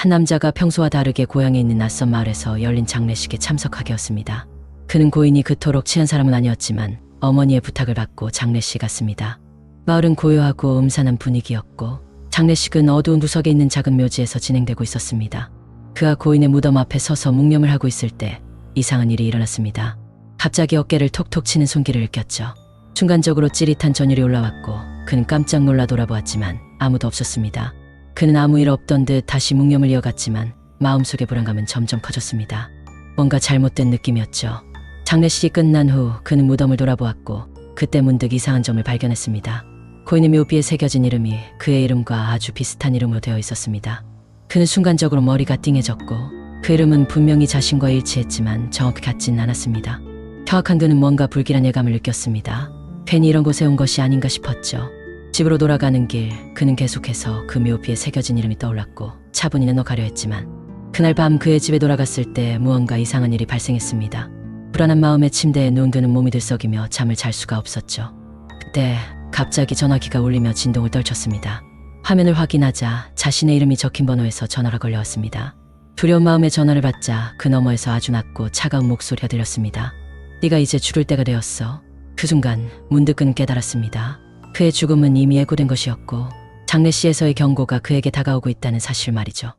한 남자가 평소와 다르게 고향에 있는 낯선 마을에서 열린 장례식에 참석하게 였습니다. 그는 고인이 그토록 취한 사람은 아니었지만 어머니의 부탁을 받고 장례식 갔습니다. 마을은 고요하고 음산한 분위기였고 장례식은 어두운 구석에 있는 작은 묘지에서 진행되고 있었습니다. 그가 고인의 무덤 앞에 서서 묵념을 하고 있을 때 이상한 일이 일어났습니다. 갑자기 어깨를 톡톡 치는 손길을 느꼈죠. 순간적으로 찌릿한 전율이 올라왔고 그는 깜짝 놀라 돌아보았지만 아무도 없었습니다. 그는 아무 일 없던 듯 다시 묵념을 이어갔지만 마음속의 불안감은 점점 커졌습니다. 뭔가 잘못된 느낌이었죠. 장례식이 끝난 후 그는 무덤을 돌아보았고 그때 문득 이상한 점을 발견했습니다. 고인의 묘비에 새겨진 이름이 그의 이름과 아주 비슷한 이름으로 되어 있었습니다. 그는 순간적으로 머리가 띵해졌고 그 이름은 분명히 자신과 일치했지만 정확히 같지는 않았습니다. 경악한 그는 뭔가 불길한 예감을 느꼈습니다. 괜히 이런 곳에 온 것이 아닌가 싶었죠. 집으로 돌아가는 길 그는 계속해서 그 묘비에 새겨진 이름이 떠올랐고 차분히 내놓가려 했지만 그날 밤 그의 집에 돌아갔을 때 무언가 이상한 일이 발생했습니다. 불안한 마음에 침대에 누운 그는 몸이 들썩이며 잠을 잘 수가 없었죠. 그때 갑자기 전화기가 울리며 진동을 떨쳤습니다. 화면을 확인하자 자신의 이름이 적힌 번호에서 전화가 걸려왔습니다. 두려운 마음에 전화를 받자 그 너머에서 아주 낮고 차가운 목소리가 들렸습니다. 네가 이제 죽을 때가 되었어. 그 순간 문득 그는 깨달았습니다. 그의 죽음은 이미 예고된 것이었고 장례시에서의 경고가 그에게 다가오고 있다는 사실 말이죠.